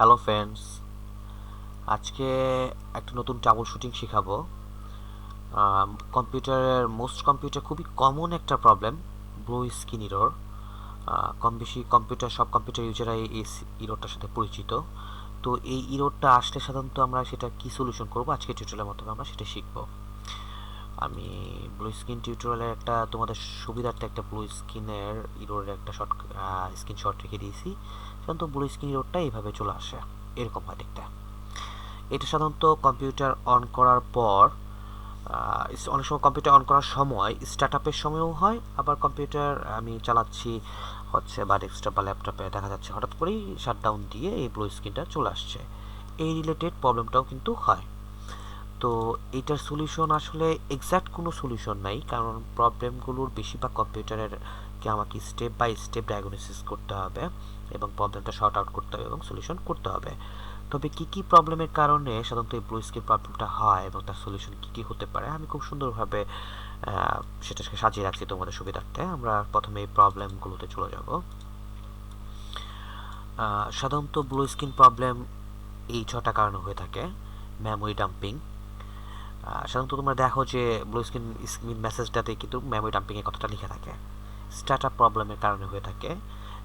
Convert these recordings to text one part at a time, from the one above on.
Hello friends আজকে একটা নতুন ট্রাবল শুটিং শেখাবো। কম্পিউটারের মোস্ট কম্পিউটার খুবই কমন একটা প্রবলেম ব্লু স্কিন ইরোর কম বেশি কম্পিউটার সব কম্পিউটার ইউজাররাই এই ইরোরটার সাথে পরিচিত। তো এই ইরোরটা আসলে সাধারণত আমরা সেটা কি সলিউশন করব আজকে টিউটোরিয়ালের মাধ্যমে আমরা সেটা শিখব। আমি ব্লু স্ক্রিন টিউটোরিয়ালের একটা তোমাদের সুবিধার্থে একটা ব্লু স্ক্রিনের ইরোরের একটা শর্ট স্ক্রিনশট রেখে দিয়েছি। সাধারণত ব্লু স্ক্রিন রোডটা এইভাবে চলে আসে, এরকম হয় দেখতে। এটা সাধারণত কম্পিউটার অন করার পর অনেক সময় কম্পিউটার অন করার সময় স্টার্ট আপের সময়ও হয়, আবার কম্পিউটার আমি চালাচ্ছি হচ্ছে বা ডেস্কটপ বা ল্যাপটপে দেখা যাচ্ছে হঠাৎ করেই শাটডাউন দিয়ে এই ব্লু স্ক্রিনটা চলে আসছে। এই রিলেটেড প্রবলেমটাও কিন্তু হয়। তো এটার সলিউশন আসলে এক্স্যাক্ট কোনো সলিউশন নাই, কারণ প্রবলেমগুলোর বেশিরভাগ কম্পিউটারের কে আমাকে স্টেপ বাই স্টেপ ডায়াগনোসিস করতে হবে এবং প্রবলেমটা শর্ট আউট করতে হবে এবং সলিউশন করতে হবে। তবে কি কি প্রবলেমের কারণে সাধারণত এই ব্লু স্ক্রিন প্রবলেমটা হয় এবং তার সলিউশন কি কি হতে পারে, আমি খুব সুন্দরভাবে সেটাকে সাজিয়ে রাখছি তোমাদের সুবিধার্থে। আমরা প্রথমে এই প্রবলেমগুলোতে চলে যাব। সাধারণত ব্লু স্ক্রিন প্রবলেম এই ছটা কারণে হয়ে থাকে মেমোরি ডাম্পিং সাধারণত তোমরা দেখো যে ব্লু স্ক্রিন মেসেজটাতে কিন্তু মেমোরি ডাম্পিংয়ের কথাটা লিখে থাকে। স্টার্ট আপ প্রবলেমের কারণে হয়ে থাকে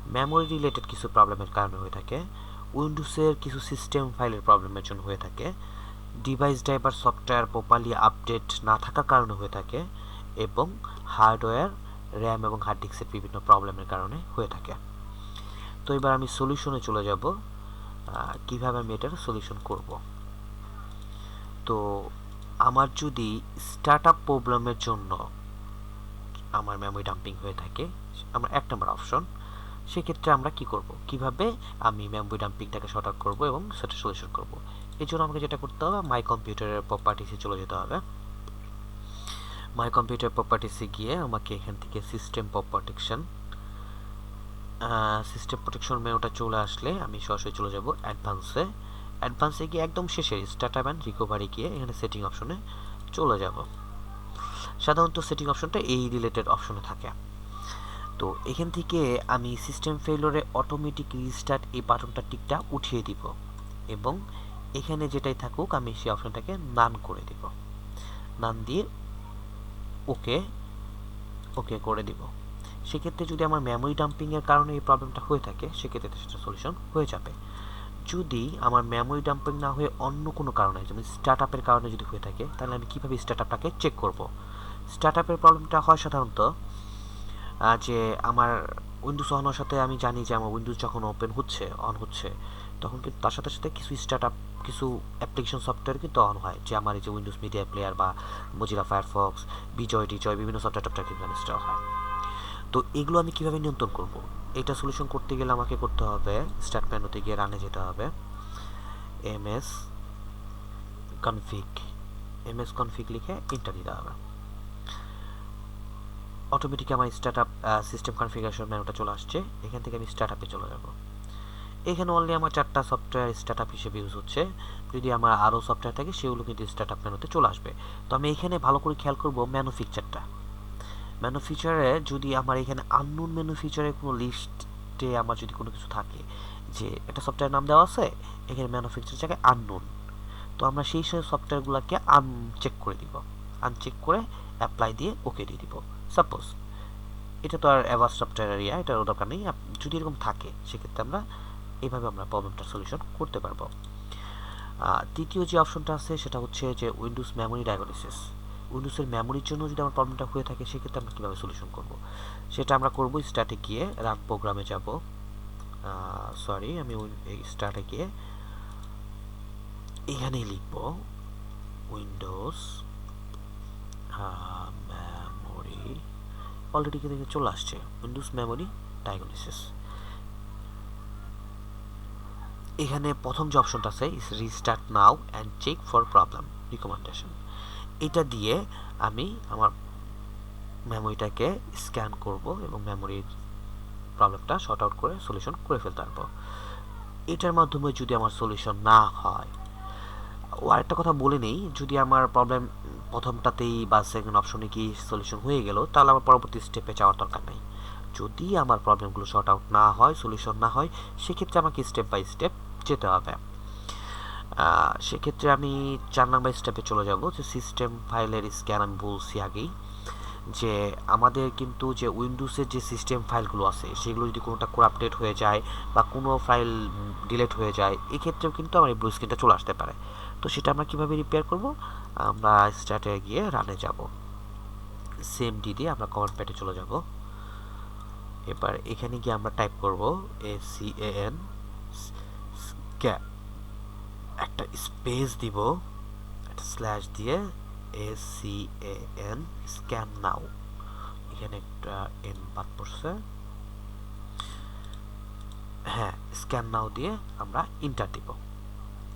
মেমোরি রিলেটেড কিছু প্রবলেমের কারণে হয়ে থাকে উইন্ডোজের কিছু সিস্টেম ফাইলের প্রবলেমের জন্য হয়ে থাকে device driver software properly update না থাকার কারণে হয়ে থাকে এবং হার্ডওয়্যার র্যাম এবং হার্ড ডিস্কের বিভিন্ন প্রবলেমের কারণে হয়ে থাকে। তো এবার আমি সলিউশনে চলে যাব কীভাবে আমি এটার সলিউশন করব? তো আমার যদি স্টার্ট আপ প্রবলেমের জন্য আমার মেমোরি ডাম্পিং হয়ে থাকে, আমার এক নম্বর অপশন সেক্ষেত্রে আমরা কি করব? কীভাবে আমি মেমোরি ডাম্পিংটাকে শর্ট আউট করব এবং সেটা সলিউশন করব? এই জন্য আমাকে যেটা করতে হবে মাই কম্পিউটারের প্রপার্টিসে চলে যেতে হবে। মাই কম্পিউটার প্রপার্টিসে গিয়ে আমাকে এখান থেকে সিস্টেম প্রটেকশন সিস্টেম প্রোটেকশন মেনুটা চলে আসলে আমি সরাসরি চলে যাব অ্যাডভান্সে অ্যাডভান্সে গিয়ে একদম শেষে স্টার্ট অ্যান্ড রিকভারি গিয়ে এখানে সেটিং অপশনে চলে যাব। সাধারণত সেটিং অপশনটা এই রিলেটেড অপশনে থাকে। তো এখান থেকে আমি সিস্টেম ফেলোরে অটোমেটিক রিস্টার্ট এই বাটনটা টিকটা উঠিয়ে দিব এবং এখানে যেটাই থাকুক আমি সেই অপশনটাকে নান করে দিব। নান দিয়ে ওকে ওকে করে দিব। সেক্ষেত্রে যদি আমার মেমোরি ডাম্পিংয়ের কারণে এই প্রবলেমটা হয়ে থাকে, সেক্ষেত্রে সেটা সলিউশন হয়ে যাবে। যদি আমার মেমোরি ডাম্পিং না হয়ে অন্য কোনো কারণে, যেমন স্টার্ট আপের কারণে যদি হয়ে থাকে, তাহলে আমি কীভাবে স্টার্ট আপটাকে চেক করব? স্টার্ট আপের প্রবলেমটা হয় সাধারণত যে আমার উইন্ডোজ অন হওয়ার সাথে আমি জানি যে আমার উইন্ডোজ যখন ওপেন হচ্ছে অন হচ্ছে, তখন কিন্তু তার সাথে সাথে কিছু স্টার্ট আপ কিছু অ্যাপ্লিকেশন সফটওয়্যার কিন্তু অন হয়, যে আমার এই যে উইন্ডোজ মিডিয়া প্লেয়ার বা মজিলা ফায়ারফক্স বিজয় টিজয় বিভিন্ন সফটওয়্যার কিন্তু ইনস্টল হয়। তো এগুলো আমি কীভাবে নিয়ন্ত্রণ করব? এটা সলিউশন করতে গেলে আমাকে করতে হবে স্টার্ট মেনুতে গিয়ে রানে যেতে হবে M S config M S config লিখে ইন্টার দিতে হবে। অটোমেটিক আমার স্টার্ট আপ সিস্টেম কনফিগারেশন মেনুটা চলে আসছে। এখান থেকে আমি স্টার্ট আপে চলে যাব। এখানে অনলি আমার চারটা সফটওয়্যার স্টার্ট আপ হিসেবে ইউজ হচ্ছে। যদি আমার আরও সফটওয়্যার থাকে, সেগুলো কিন্তু স্টার্ট আপ মেনুতে চলে আসবে। তো আমি এখানে ভালো করে খেয়াল করব ফিচারটা মেনু ফিচারে যদি আমার এখানে আননোন ফিচারে কোনো লিস্টে আমার যদি কোনো কিছু থাকে, যে একটা সফটওয়্যার নাম দেওয়া আছে, এখানে ফিচার জায়গায় আননোন তো আমরা সেই সব সফটওয়্যারগুলোকে আনচেক করে দিব। আনচেক করে অ্যাপ্লাই দিয়ে ওকে দিয়ে দিব। সাপোজ এটা তো আর অ্যাভার সফটওয়্যার এরিয়া এটার দরকার নেই। যদি এরকম থাকে, সেক্ষেত্রে আমরা এইভাবে আমরা প্রবলেমটার সলিউশন করতে পারব। তৃতীয় যে অপশনটা আছে, সেটা হচ্ছে যে উইন্ডোজ মেমোরি ডায়াগনোসিস উইন্ডোজের মেমোরির জন্য যদি আমার প্রবলেমটা হয়ে থাকে, সেক্ষেত্রে আমরা কীভাবে সলিউশন করব? সেটা আমরা করব স্টার্টে গিয়ে রান প্রোগ্রামে যাব। সরি আমি স্টার্টে গিয়ে এখানেই লিখব উইন্ডোজ অলরেডি কিন্তু চলে আসছে উইন্ডোজ মেমোরি ডায়াগনোসিস এখানে প্রথম যে অপশনটা আছে is restart now and check for problem recommendation এটা দিয়ে আমি আমার মেমোরিটাকে স্ক্যান করব এবং মেমোরির প্রবলেমটা শর্ট আউট করে সলিউশন করে ফেলতে পারব। এটার মাধ্যমে যদি আমার সলিউশন না হয়, ও আরেকটা কথা বলে নেই, যদি আমার প্রবলেম প্রথমটাতেই বা সেকেন্ড অপশনে কি সলিউশন হয়ে গেল, তাহলে আমার পরবর্তী স্টেপে যাওয়ার দরকার নেই। যদি আমার প্রবলেমগুলো শর্ট আউট না হয় সলিউশন না হয়, সেক্ষেত্রে আমাকে স্টেপ বাই স্টেপ যেতে হবে। সেক্ষেত্রে আমি চার নাম্বার স্টেপে চলে যাব, যে সিস্টেম ফাইলের স্ক্যান আমি বলছি আগেই, যে আমাদের কিন্তু যে উইন্ডোজের যে সিস্টেম ফাইলগুলো আছে, সেগুলো যদি কোনোটা আপডেট হয়ে যায় বা কোনো ফাইল ডিলেট হয়ে যায়, এক্ষেত্রেও কিন্তু আমার এই ব্লু স্ক্রিনটা চলে আসতে পারে। তো সেটা আমরা কীভাবে রিপেয়ার করব? আমরা স্টার্টে গিয়ে রানে যাব। সেম ডি দিয়ে আমরা কমান্ড প্যাডে চলে যাব। এবার এখানে গিয়ে আমরা টাইপ করব এ সি এন একটা স্পেস দিব, একটা স্ল্যাশ দিয়ে A C N scan now এখানে একটা এন বাদ পড়ছে। হ্যাঁ স্ক্যান নাও দিয়ে আমরা ইন্টার দিব।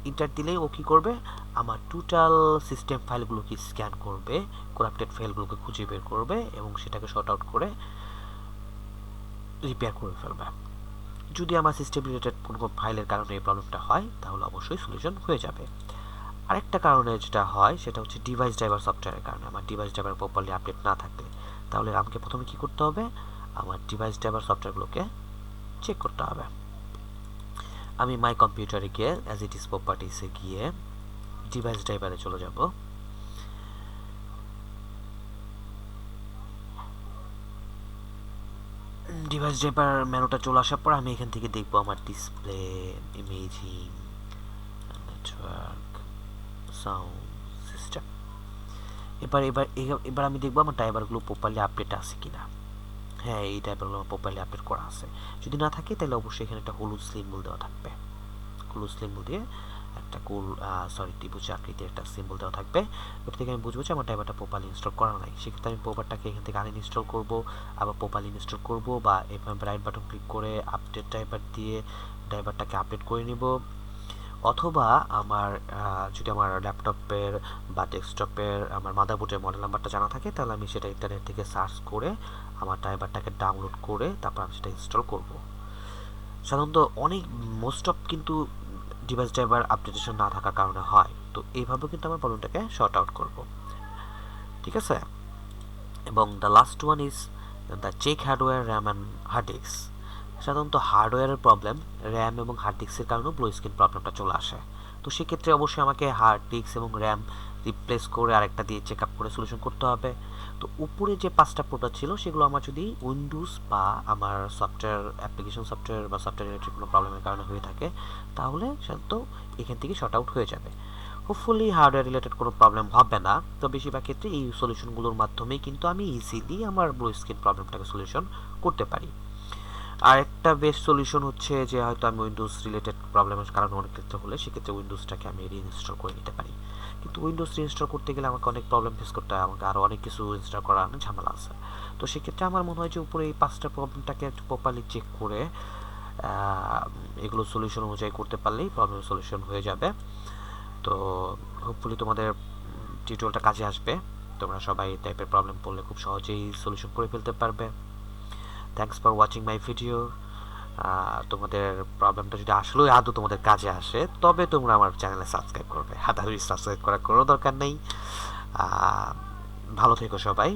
ইন্টার দিলেই ও কি করবে? আমার টোটাল সিস্টেম ফাইলগুলোকে স্ক্যান করবে করাপ্টেড ফাইলগুলোকে খুঁজে বের করবে এবং সেটাকে শর্ট আউট করে রিপেয়ার করে ফেলবে। যদি আমার সিস্টেম রিলেটেড কোনো ফাইলের কারণে এই প্রবলেমটা হয়, তাহলে অবশ্যই সলিউশন হয়ে যাবে। আরেকটা কারণে যেটা হয়, সেটা হচ্ছে ডিভাইস ড্রাইভার সফটওয়্যারের কারণে। আমার ডিভাইস ড্রাইভার প্রপারলি আপডেট না থাকলে, তাহলে আমাকে প্রথমে কী করতে হবে? আমার ডিভাইস ড্রাইভার সফটওয়্যারগুলোকে চেক করতে হবে। আমি মাই কম্পিউটারে গিয়ে অ্যাজ ইট ইজ প্রপার্টিসে গিয়ে ডিভাইস ড্রাইভারে চলে যাব। ডিভাইস ড্রাইভার মেনুটা চলে আসার পর আমি এখান থেকে দেখব আমার display imaging network sound system এবার এবার এবার আমি দেখব আমার ড্রাইভারগুলো প্রপারলি আপডেট আছে কিনা। হ্যাঁ এই ড্রাইভারগুলো প্রপারলি আপডেট করা আছে। যদি না থাকে, তাহলে অবশ্যই এখানে একটা হলুদ সিম্বল দেওয়া থাকবে। হলুদ সিম্বল দিয়ে একটা কুল সরি ত্রিভুজ আকৃতির একটা সিম্বল দেওয়া থাকবে। ওটা থেকে আমি বুঝব যে আমার ড্রাইভারটা প্রপারলি ইনস্টল করা নাই। সেক্ষেত্রে আমি প্রপারটাকে এখান থেকে আন ইনস্টল করব, আবার প্রপারলি ইনস্টল করব বা এভাবে রাইট বাটন ক্লিক করে আপডেট ড্রাইভার দিয়ে ড্রাইভারটাকে আপডেট করে নিব। অথবা আমার যদি আমার ল্যাপটপের বা ডেস্কটপের আমার মাদারবোর্ডের মডেল নাম্বারটা জানা থাকে, তাহলে আমি সেটা ইন্টারনেট থেকে সার্চ করে আমার ড্রাইভারটাকে ডাউনলোড করে তারপর আমি সেটা ইনস্টল করব। সাধারণত অনেক মোস্ট অফ কিন্তু ডিভাইস ড্রাইভার আপডেটেশন না থাকার কারণে হয়। তো এইভাবে কিন্তু আমার প্রবলেমটাকে শর্ট আউট করব। ঠিক আছে? এবং the last one is the check hardware RAM and hard disk সাধারণত হার্ডওয়্যারের প্রবলেম, র্যাম এবং হার্ড ডিস্কের কারণেও ব্লু স্ক্রিন প্রবলেমটা চলে আসে। তো সেক্ষেত্রে অবশ্যই আমাকে হার্ড ডিস্ক এবং র্যাম রিপ্লেস করে আরেকটা দিয়ে চেক আপ করে সলিউশন করতে হবে। তো উপরে যে পাঁচটা প্রোডাক্ট ছিল, সেগুলো আমার যদি উইন্ডোজ বা আমার সফটওয়্যার অ্যাপ্লিকেশন সফটওয়্যার বা সফটওয়্যার রিলেটেড কোনো প্রবলেমের কারণে হয়ে থাকে, তাহলে সাধারণত এখান থেকে শর্ট আউট হয়ে যাবে। হোপফুলি হার্ডওয়্যার রিলেটেড কোনো প্রবলেম হবে না, তো বেশিরভাগ ক্ষেত্রে এই সলিউশনগুলোর মাধ্যমেই কিন্তু আমি ইজিলি আমার ব্লু স্ক্রিন প্রবলেমটাকে সলিউশন করতে পারি। আরেকটা বেস্ট সলিউশন হচ্ছে যে হয়তো আমি উইন্ডোজ রিলেটেড প্রবলেমের কারণে অনেক ক্ষেত্রে হলে সেক্ষেত্রে উইন্ডোজটাকে আমি রিইনস্টল করে নিতে পারি। কিন্তু উইন্ডোজ রিইনস্টল করতে গেলে আমাকে অনেক প্রবলেম ফেস করতে হয়, আমাকে আরও অনেক কিছু ইনস্টল করার অনেক ঝামেলা আছে। তো সেক্ষেত্রে আমার মনে হয় যে উপরে এই পাঁচটা প্রবলেমটাকে একটু প্রপারলি চেক করে এগুলো সলিউশন অনুযায়ী করতে পারলেই প্রবলেম সলিউশন হয়ে যাবে। তো হোপফুলি তোমাদের টিউটোরিয়ালটা কাজে আসবে। তোমরা সবাই এই টাইপের প্রবলেম পড়লে খুব সহজেই সলিউশন করে ফেলতে পারবে। Thanks for watching my video তোমাদের প্রবলেমটা যদি আসলেও আদৌ তোমাদের কাজে আসে, তবে তোমরা আমার চ্যানেলে সাবস্ক্রাইব করবে। হাতাহাতি সাবস্ক্রাইব করার কোনো দরকার নেই। ভালো থেকো সবাই।